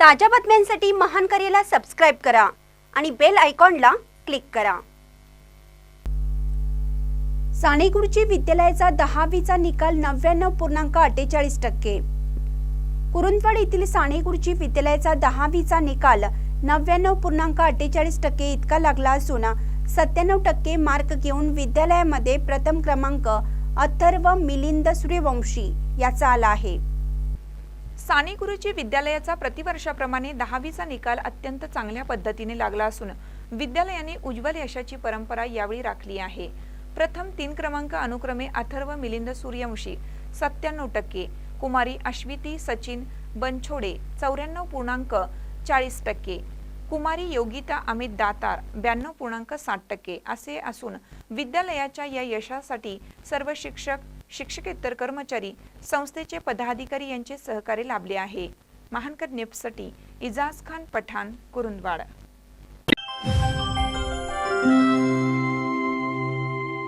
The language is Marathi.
ताज्या बातम्यांसाठी महान करेला सबस्क्राईब करा आणि बेल आयकॉनला क्लिक करा. साणेगुरुजी विद्यालयाचा दहावीचा निकाल नव्याण्णव पूर्णांक अठ्ठेचाळीस टक्के. कुरुंदवाड येथील साणेगुरुजी विद्यालयाचा दहावीचा निकाल नव्याण्णव पूर्णांक अठ्ठेचाळीस टक्के इतका लागला असून सत्त्याण्णव टक्के मार्क घेऊन विद्यालयामध्ये प्रथम क्रमांक अथर्व मिलिंद सूर्यवंशी याचा आला आहे. साने गुरुजी विद्यालयाचा प्रतिवर्षाप्रमाणे दहावीचा निकाल अत्यंत चांगल्या पद्धतीने लागला असून विद्यालयाने उज्ज्वल यशाची परंपरा यावेळी राखली आहे. प्रथम तीन क्रमांक अनुक्रमे अथर्व मिलिंद सूर्यवंशी सत्त्याण्णव टक्के कुमारी अश्विती सचिन बनछोडे चौऱ्याण्णव पूर्णांक चाळीस टक्के कुमारी योगिता अमित दातार ब्याण्णव पूर्णांक साठ टक्के असे असून विद्यालयाच्या या यशासाठी सर्व शिक्षक शिक्षकेतर कर्मचारी संस्थेचे पदाधिकारी यांचे सहकार्य लाभले आहे. महानकर नेपसाठी इजाज खान पठाण कुरुंदवाड.